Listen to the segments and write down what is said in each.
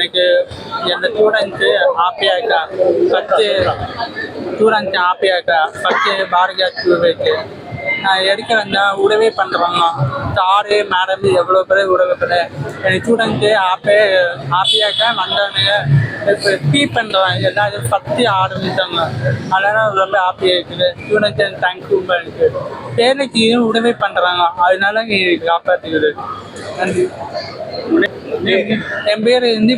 எனக்கு எந்த ஸ்டூடெண்ட்ஸு ஹாப்பியாக இருக்கா ஃபஸ்ட்டு ஸ்டூடெண்ட்ஸ் ஹாப்பியாக இருக்கா ஃபஸ்ட்டு பாரதியா ஸ்டூடெண்ட்ஸு நான் எடுக்க வந்த உதவி பண்ணுறாங்க சாரு மேடம் எவ்வளோ பேர் உதவி பண்ண. எனக்கு ஸ்டூடெண்ட்ஸு ஹாப்பியாக ஹாப்பியாக இருக்கா வந்தவங்க இப்போ ஸ்பீட் பண்ணுறேன் எல்லாரும் ஃபஸ்ட்டு ஆரம்பித்தாங்க அதனால் ரொம்ப ஹாப்பியாக இருக்குது ஸ்டூடெண்ட்ஸ் தேங்க்யூ இருக்குது பேருக்கு உதவி பண்ணுறாங்க அதனால நீ காப்பாற்றுக்குது நன்றி. என் பேர் வந்து.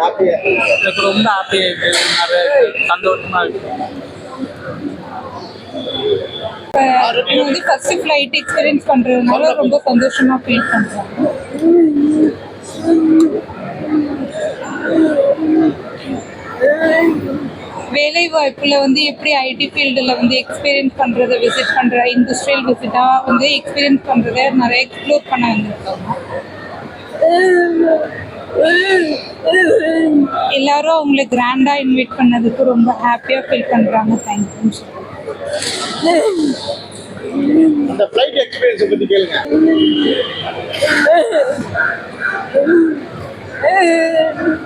ஹாப்பியா எனக்கு ரொம்ப ஹாப்பியாக இருக்குது நிறைய சந்தோஷமா இருக்கு. இப்போ வந்து ஃபர்ஸ்ட் ஃப்ளைட் எக்ஸ்பீரியன்ஸ் பண்ணுறதுனால ரொம்ப சந்தோஷமாக ஃபீல் பண்ணுறேன் வேலை வாய்ப்புல வந்து எப்படி ஐடி ஃபீல்டில் வந்து எக்ஸ்பீரியன்ஸ் பண்ணுறதை விசிட் பண்ணுற இண்டஸ்ட்ரியல் விசிட்டாக வந்து எக்ஸ்பீரியன்ஸ் பண்ணுறதை நிறைய எக்ஸ்ப்ளோர் பண்ண வந்திருக்காங்க. எல்லாரும் அவங்கள கிராண்டாக இன்வைட் பண்ணதுக்கு ரொம்ப ஹாப்பியாக ஃபீல் பண்ணுறாங்க தேங்க்யூ அந்த ஃப்ளைட் எக்ஸ்பீரியன்ஸ் பத்தி கேளுங்க.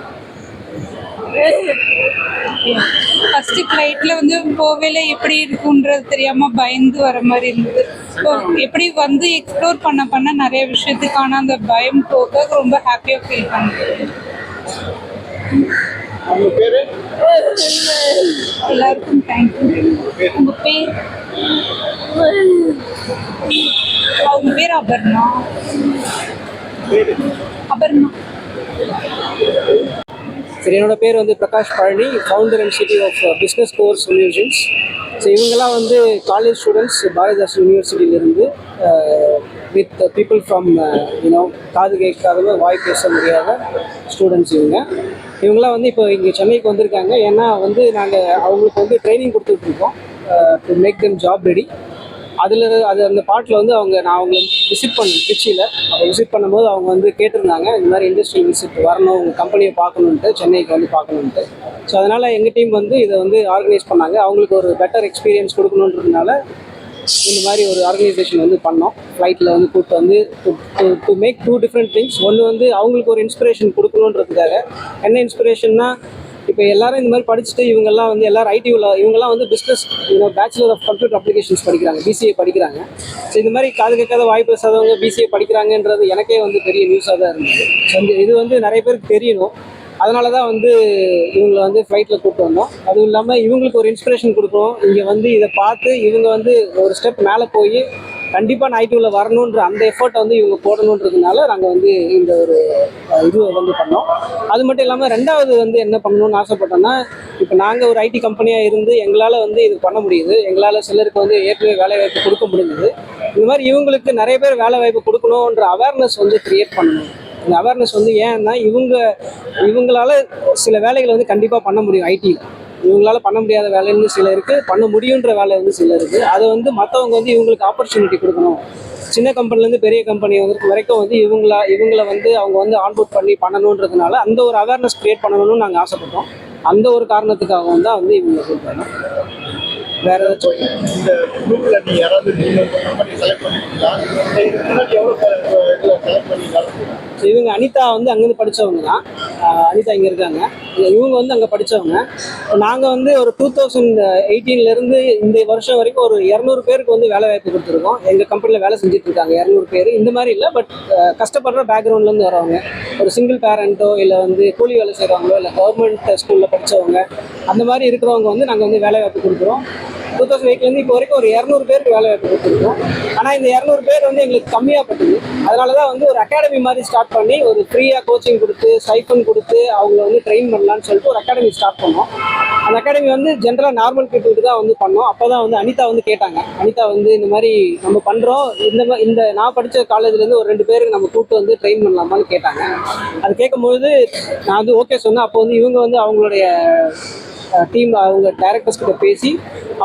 ஃபர்ஸ்ட் ஃப்ளைட்ல வந்து போவேல எப்படி இருக்குன்றது தெரியாம பயந்து வர மாதிரி இருந்தது. எப்படி வந்து எக்ஸ்ப்ளோர் பண்ண பண்ண நிறைய விஷயத்துக்கான அந்த பயம் போக ரொம்ப ஹாப்பியா ஃபீல் பேரு? எல்லாருக்கும் தேங்க்யூ உங்க பேர்? அவங்க பேர் அபர்ணா. பேரு? அபர்ணா. சரி என்னோட பேர் வந்து Prakash Palani founder and CTO of business course solutions so இவங்கெல்லாம் வந்து college students Bharathidas யூனிவர்சிட்டியிலிருந்து with people from you know காது கேட்காதவங்க வாய் பேச முடியாத ஸ்டூடெண்ட்ஸ் இவங்க. இவங்கெல்லாம் வந்து இப்போ இங்கே சென்னைக்கு வந்திருக்காங்க. ஏன்னா வந்து நாங்கள் அவங்களுக்கு வந்து ட்ரைனிங் கொடுத்துட்ருக்கோம் to make them job ready அதில் அது அந்த பாட்டில் வந்து அவங்க நான் அவங்கள விசிட் பண்ணேன் திருச்சியில் அப்போ விசிட் பண்ணும்போது அவங்க வந்து கேட்டிருந்தாங்க இந்த மாதிரி இண்டஸ்ட்ரியல் விசிட் வரணும் உங்கள் கம்பெனியை பார்க்கணுன்ட்டு சென்னைக்கு வந்து பார்க்கணுன்ட்டு ஸோ அதனால் எங்கள் டீம் வந்து இதை வந்து ஆர்கனைஸ் பண்ணாங்க. அவங்களுக்கு ஒரு பெட்டர் எக்ஸ்பீரியன்ஸ் கொடுக்கணுன்றதுனால இந்த மாதிரி ஒரு ஆர்கனைசேஷன் வந்து பண்ணோம். ஃப்ளைட்டில் வந்து கூப்பிட்டு வந்து to make two different things ஒன்று வந்து அவங்களுக்கு ஒரு இன்ஸ்பிரேஷன் கொடுக்கணுன்றதுக்காக. என்ன இன்ஸ்பிரேஷன்னா இப்போ எல்லாரும் இந்த மாதிரி படிச்சுட்டு இவங்கெல்லாம் வந்து எல்லாரும் ஐடி உள்ள இவங்கெல்லாம் வந்து business bachelor of computer applications படிக்கிறாங்க பிசிஏ படிக்கிறாங்க. ஸோ இந்த மாதிரி காது கேட்காத வாய்ப்பு பேசாதவங்க பிசிஏ படிக்கிறாங்கன்றது எனக்கே வந்து பெரிய நியூஸாக தான் இருந்தது. ஸோ இது வந்து நிறைய பேருக்கு தெரியணும். அதனால தான் வந்து இவங்களை வந்து ஃப்ளைட்டில் கூப்பிட்டு வந்தோம். அதுவும் இல்லாமல் இவங்களுக்கு ஒரு இன்ஸ்பிரேஷன் கொடுக்குறோம் இங்கே வந்து இதை பார்த்து இவங்க வந்து ஒரு ஸ்டெப் மேலே போய் கண்டிப்பாக நான் வரணுன்ற அந்த எஃபர்ட்டை வந்து இவங்க போடணுன்றதுனால நாங்கள் வந்து இந்த ஒரு இது வந்து பண்ணோம். அது மட்டும் இல்லாமல் ரெண்டாவது வந்து என்ன பண்ணணும்னு ஆசைப்பட்டோம்னா இப்போ நாங்கள் ஒரு ஐடி கம்பெனியாக இருந்து எங்களால் வந்து இது பண்ண முடியுது. எங்களால் சிலருக்கு வந்து ஏற்கனவே வேலை வாய்ப்பு கொடுக்க முடிஞ்சுது. இந்த மாதிரி இவங்களுக்கு நிறைய பேர் வேலை வாய்ப்பு கொடுக்கணுன்ற அவேர்னஸ் வந்து கிரியேட் பண்ணணும். இந்த அவேர்னஸ் வந்து ஏன்னா இவங்க இவங்களால சில வேலைகளை வந்து கண்டிப்பாக பண்ண முடியும் ஐடியில் இவங்களால பண்ண முடியாத வேலைன்னு சில இருக்கு. பண்ண முடியுன்ற வேலை வந்து சில இருக்கு. அதை வந்து மற்றவங்க வந்து இவங்களுக்கு ஆப்பர்ச்சுனிட்டி கொடுக்கணும். சின்ன கம்பெனிலேருந்து பெரிய கம்பெனி வந்து வரைக்கும் வந்து இவங்களா இவங்களை வந்து அவங்க வந்து ஆன்போர்ட் பண்ணி பண்ணணுன்றதுனால அந்த ஒரு அவேர்னஸ் கிரியேட் பண்ணணும்னு நாங்கள் ஆசைப்பட்டோம். அந்த ஒரு காரணத்துக்காகவும் தான் வந்து இவங்க சொல்கிறாங்க வேற ஏதாச்சும் இந்த குரூப்ல யாராவது இவங்க அனிதா வந்து அங்கேருந்து படித்தவங்க தான். அனிதா இங்கே இருக்காங்க. இவங்க வந்து அங்கே படித்தவங்க நாங்கள் வந்து ஒரு டூ தௌசண்ட் எயிட்டீன்லேருந்து இந்த வருஷம் வரைக்கும் ஒரு இரநூறு பேருக்கு வந்து வேலை வாய்ப்பு கொடுத்துருக்கோம். எங்கள் கம்பெனியில் வேலை செஞ்சுட்டு இருக்காங்க. இரநூறு பேர். இந்த மாதிரி இல்லை பட் கஷ்டப்படுற பேக்ரவுண்ட்லேருந்து வரவங்க ஒரு சிங்கிள் பேரண்ட்டோ இல்லை வந்து கூலி வேலை செய்கிறவங்களோ இல்லை கவர்மெண்ட் ஸ்கூலில் படித்தவங்க அந்த மாதிரி இருக்கிறவங்க வந்து நாங்கள் வந்து வேலை வாய்ப்பு கொடுக்குறோம். டூ தௌசண்ட் எயிட்லேருந்து இப்போ வரைக்கும் ஒரு இரநூறு பேருக்கு வேலை வாய்ப்பு கொடுத்துருக்கோம். ஆனால் இந்த இரநூறு பேர் வந்து எங்களுக்கு கம்மியாக பட்டுது. அதனால தான் வந்து ஒரு அகாடமி மாதிரி ஸ்டார்ட் பண்ணி ஒரு ஃப்ரீயாக கோச்சிங் கொடுத்து ஸ்டைஃபன் கொடுத்து அவங்கள வந்து ட்ரெயின் பண்ணலான்னு சொல்லிட்டு ஒரு அகாடமி ஸ்டார்ட் பண்ணோம். அந்த அகாடமி வந்து ஜென்ரலாக நார்மல் பீப்புளுக்கு தான் வந்து பண்ணோம். அப்போ தான் வந்து அனிதா வந்து கேட்டாங்க. அனிதா வந்து இந்த மாதிரி நம்ம பண்ணுறோம் இந்த மாதிரி இந்த நான் படித்த காலேஜ்லேருந்து ஒரு ரெண்டு பேருக்கு நம்ம கூப்பிட்டு வந்து ட்ரெயின் பண்ணலாமான்னு கேட்டாங்க. அது கேட்கும்போது நான் வந்து ஓகே சொன்னேன். அப்போ வந்து இவங்க வந்து அவங்களுடைய டீம் அவங்க டேரக்டர்ஸ் கிட்ட பேசி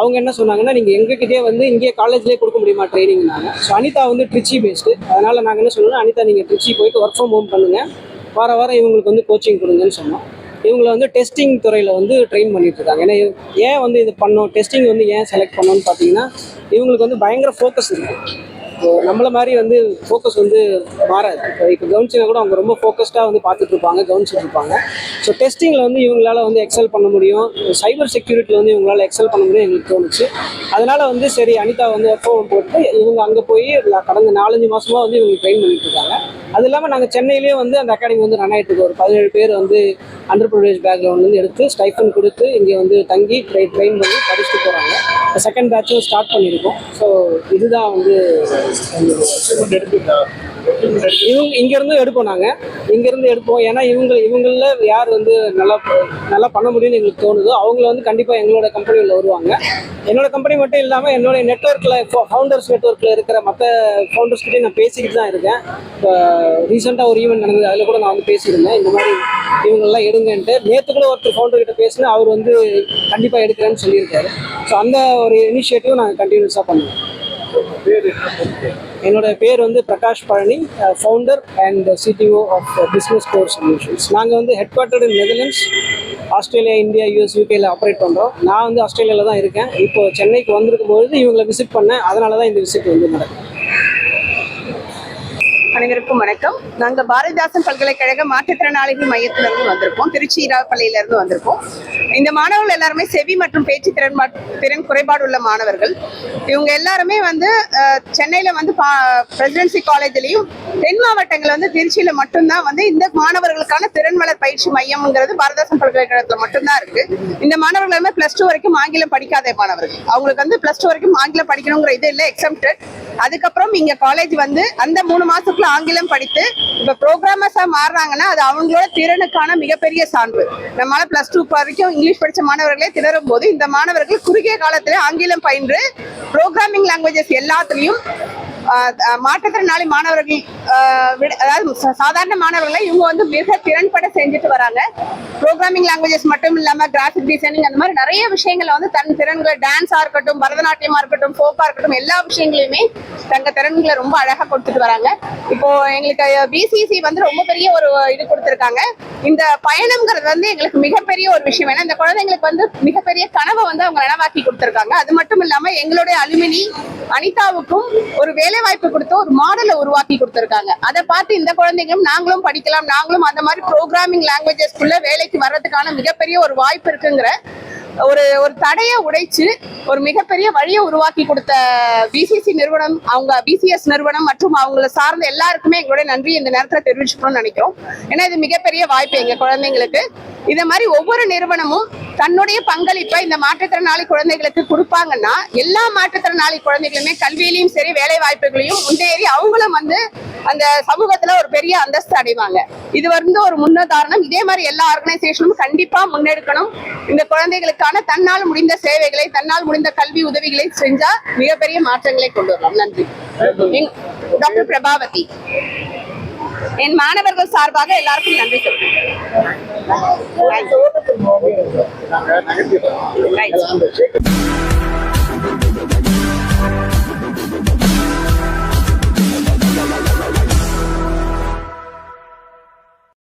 அவங்க என்ன சொன்னாங்கன்னா நீங்கள் எங்ககிட்டயே வந்து இங்கே காலேஜ்லேயே கொடுக்க முடியுமா ட்ரைனிங்னாங்க ஸோ அனிதா வந்து ட்ரிச்சி பேஸ்டு அதனால் நாங்கள் என்ன சொன்னோம்னா அனிதா நீங்கள் ட்ரிச்சி போயிட்டு ஒர்க் ஃப்ரம் ஹோம் பண்ணுங்கள் வார வாரம் இவங்களுக்கு வந்து கோச்சிங் கொடுங்கன்னு சொன்னோம். இவங்களை வந்து டெஸ்டிங் துறையில் வந்து ட்ரெயின் பண்ணிட்டு இருக்காங்க. ஏன்னா ஏன் வந்து இது பண்ணோம்? டெஸ்டிங் வந்து ஏன் செலக்ட் பண்ணோம்னு பார்த்தீங்கன்னா இவங்களுக்கு வந்து பயங்கர ஃபோக்கஸ் இருக்குது நம்மள மாதிரி வந்து ஃபோக்கஸ் வந்து மாறாது. இப்போ இப்போ கவனிச்சினா கூட அவங்க ரொம்ப ஃபோக்கஸ்டாக வந்து பார்த்துட்டு இருப்பாங்க இருப்பாங்க ஸோ டெஸ்டிங்கில் வந்து இவங்களால வந்து எக்ஸல் பண்ண முடியும். சைபர் செக்யூரிட்டியில் வந்து இவங்களால எக்ஸல் பண்ண முடியும் எங்களுக்கு தோணுச்சு. அதனால வந்து சரி அனிதா வந்து எஃப்ஓஎம் போட்டு இவங்க அங்கே போய் கடந்த நாலஞ்சு மாசமா வந்து இவங்க ட்ரெயின் பண்ணிட்டு இருக்காங்க அது இல்லாமல் நாங்கள் சென்னையிலேயே வந்து அந்த அகாடமி வந்து ரன் ஆகிட்டு இருக்கோம் ஒரு பதினேழு பேர் வந்து அண்டர் ப்ரிவிலேஜ் பேக்ரவுண்ட்லேருந்து எடுத்து ஸ்டைஃபன் கொடுத்து இங்கே வந்து தங்கி ட்ரை ட்ரெயின் பண்ணி படிச்சுட்டு போகிறாங்க. செகண்ட் பேட்சும் ஸ்டார்ட் பண்ணியிருக்கோம். ஸோ இதுதான் வந்து இவங்க இங்கேருந்து எடுப்போம் நாங்கள் இங்கேருந்து எடுப்போம். ஏன்னா இவங்க இவங்களில் யார் வந்து நல்லா நல்லா பண்ண முடியும்னு எங்களுக்கு தோணுதோ அவங்கள வந்து கண்டிப்பாக எங்களோட கம்பெனியில் வருவாங்க. என்னோட கம்பெனி மட்டும் இல்லாமல் என்னோட நெட்ஒர்க்கில் ஃபவுண்டர்ஸ் நெட்ஒர்க்கில் இருக்கிற மற்ற ஃபவுண்டர்ஸ்கிட்டையும் நான் பேசிக்கிட்டு தான் இருக்கேன். இப்போ ரீசெண்டாக ஒரு ஈவெண்ட் நடந்தது. அதில் கூட நான் வந்து பேசியிருந்தேன். இந்த மாதிரி இவங்கெல்லாம் எடுங்கன்ட்டு. நேற்று கூட ஒருத்தர் ஃபவுண்டர் கிட்ட பேசினா அவர் வந்து கண்டிப்பாக எடுக்கிறேன்னு சொல்லியிருக்காரு. ஸோ அந்த ஒரு இனிஷியேட்டிவ் நாங்கள் கண்டினியூஸாக பண்ணுவோம் என்னோட பேர் வந்து Prakash Palani founder and CTO of business core solutions நாங்கள் வந்து head quarter in Netherlands Australia India US யூகேல ஆப்ரேட் பண்ணுறோம் நான் வந்து ஆஸ்திரேலியாவில் தான் இருக்கேன். இப்போ சென்னைக்கு வந்திருக்கும் பொழுது இவங்களை விசிட் பண்ணேன். அதனால தான் இந்த விசிட் வந்து நடக்கும் அனைவருக்கும் வணக்கம். நாங்க பாரதிதாசன் பல்கலைக்கழக மாற்றுத்திறனாளிகள் மையத்திலிருந்து வந்திருக்கோம். திருச்சி ஈராப்பள்ளியில இருந்து வந்திருக்கோம். இந்த மாணவர்கள் எல்லாருமே செவி மற்றும் பேச்சு திறன் திறன் குறைபாடு உள்ள மாணவர்கள். இவங்க எல்லாருமே வந்து சென்னையில வந்து பிரசிடென்சி காலேஜ்லயும் தென் மாவட்டங்கள் வந்து திருச்சியில மட்டும்தான் வந்து இந்த மாணவர்களுக்கான திறன் வளர் பயிற்சி மையம்ங்கிறது பாரதிதாசன் பல்கலைக்கழகத்துல மட்டும்தான் இருக்கு. இந்த மாணவர்கள் எல்லாமே பிளஸ் டூ வரைக்கும் ஆங்கிலம் படிக்காத மாணவர்கள். அவங்களுக்கு வந்து பிளஸ் டூ வரைக்கும் ஆங்கிலம் படிக்கணுங்கிற இது இல்லை எக்ஸம்டட் அதுக்கப்புறம் இங்க காலேஜ் வந்து அந்த மூணு மாசத்துக்குள்ள ஆங்கிலம் படித்து இப்ப ப்ரோக்ராமர்ஸா மாறுறாங்கன்னா அது அவங்களோட திறனுக்கான மிகப்பெரிய சான்று. நம்மளால பிளஸ் டூ வரைக்கும் இங்கிலீஷ் படிச்ச மாணவர்களே திணறும் போது இந்த மாணவர்கள் குறுகிய காலத்துல ஆங்கிலம் பயின்று ப்ரோக்ராமிங் லாங்குவேஜஸ் எல்லாத்துலயும் மாற்றுத்திறனாளி மாணவர்கள் விட- அதாவது சா- சாதாரண மாணவர்களை இவங்க வந்து மிக திறன்பட செஞ்சுட்டு வராங்க. ப்ரோக்ராமிங் லாங்குவேஜஸ் மட்டும் இல்லாமல் கிராஃபிக் டிசைனிங் அந்த மாதிரி நிறைய விஷயங்களை வந்து தன் திறன்கள் டான்ஸாக இருக்கட்டும் பரதநாட்டியமாக இருக்கட்டும் ஃபோக்காக இருக்கட்டும் எல்லா விஷயங்களையுமே தங்க திறன்களை ரொம்ப அழகாக கொடுத்துட்டு வராங்க. இப்போ எங்களுக்கு பிசிசி வந்து ரொம்ப பெரிய ஒரு இது கொடுத்துருக்காங்க. இந்த பயணம்ங்கிறது வந்து எங்களுக்கு மிகப்பெரிய ஒரு விஷயம். ஏன்னா இந்த குழந்தைங்களுக்கு வந்து மிகப்பெரிய கனவை வந்து அவங்க நனவாக்கி கொடுத்துருக்காங்க. அது மட்டும் இல்லாமல் எங்களுடைய அலுமினி அனிதாவுக்கும் ஒரு வேலை வாய்ப்பு கொடுத்து ஒரு மாடலை உருவாக்கி கொடுத்துருக்காங்க. அதை பார்த்து இந்த குழந்தைங்களும் நாங்களும் படிக்கலாம் நாங்களும் அந்த மாதிரி ப்ரோக்ராமிங் லாங்குவேஜஸ்க்குள்ள வேலைக்கு வர்றதுக்கான மிகப்பெரிய ஒரு வாய்ப்பு இருக்குங்கிற ஒரு ஒரு தடையை உடைச்சு ஒரு மிகப்பெரிய வழியை உருவாக்கி கொடுத்த பிசிசி நிறுவனம் அவங்க பிசிஎஸ் நிறுவனம் மற்றும் அவங்கள சார்ந்த எல்லாருக்குமே எங்களுடைய நன்றி இந்த நேரத்தில் தெரிவிச்சுக்கணும்னு நினைக்கிறோம். ஏன்னா இது மிகப்பெரிய வாய்ப்பு எங்க குழந்தைங்களுக்கு. இத மாதிரி ஒவ்வொரு நிறுவனமும் தன்னுடைய பங்களிப்பை இந்த மாற்றுத்திறனாளி குழந்தைகளுக்கு கொடுப்பாங்கன்னா எல்லா மாற்றுத்திறனாளி குழந்தைகளுமே கல்வியிலையும் சரி வேலை வாய்ப்புகளையும் முன்னேறி அவங்களும் வந்து அந்த சமூகத்துல ஒரு பெரிய அந்தஸ்து அடைவாங்க. இது வந்து ஒரு முன்னுதாரணம். இதே மாதிரி எல்லா ஆர்கனைசேஷனும் கண்டிப்பா முன்னெடுக்கணும். இந்த குழந்தைகளுக்கான தன்னால் முடிந்த சேவைகளை தன்னால் முடிந்த கல்வி உதவிகளை செஞ்சா மிகப்பெரிய மாற்றங்களை கொண்டு வரலாம். நன்றி. டாக்டர் பிரபாவதி. என் மாணவர்கள் சார்பாக எல்லாருக்கும் நன்றி சொல்றேன். இந்த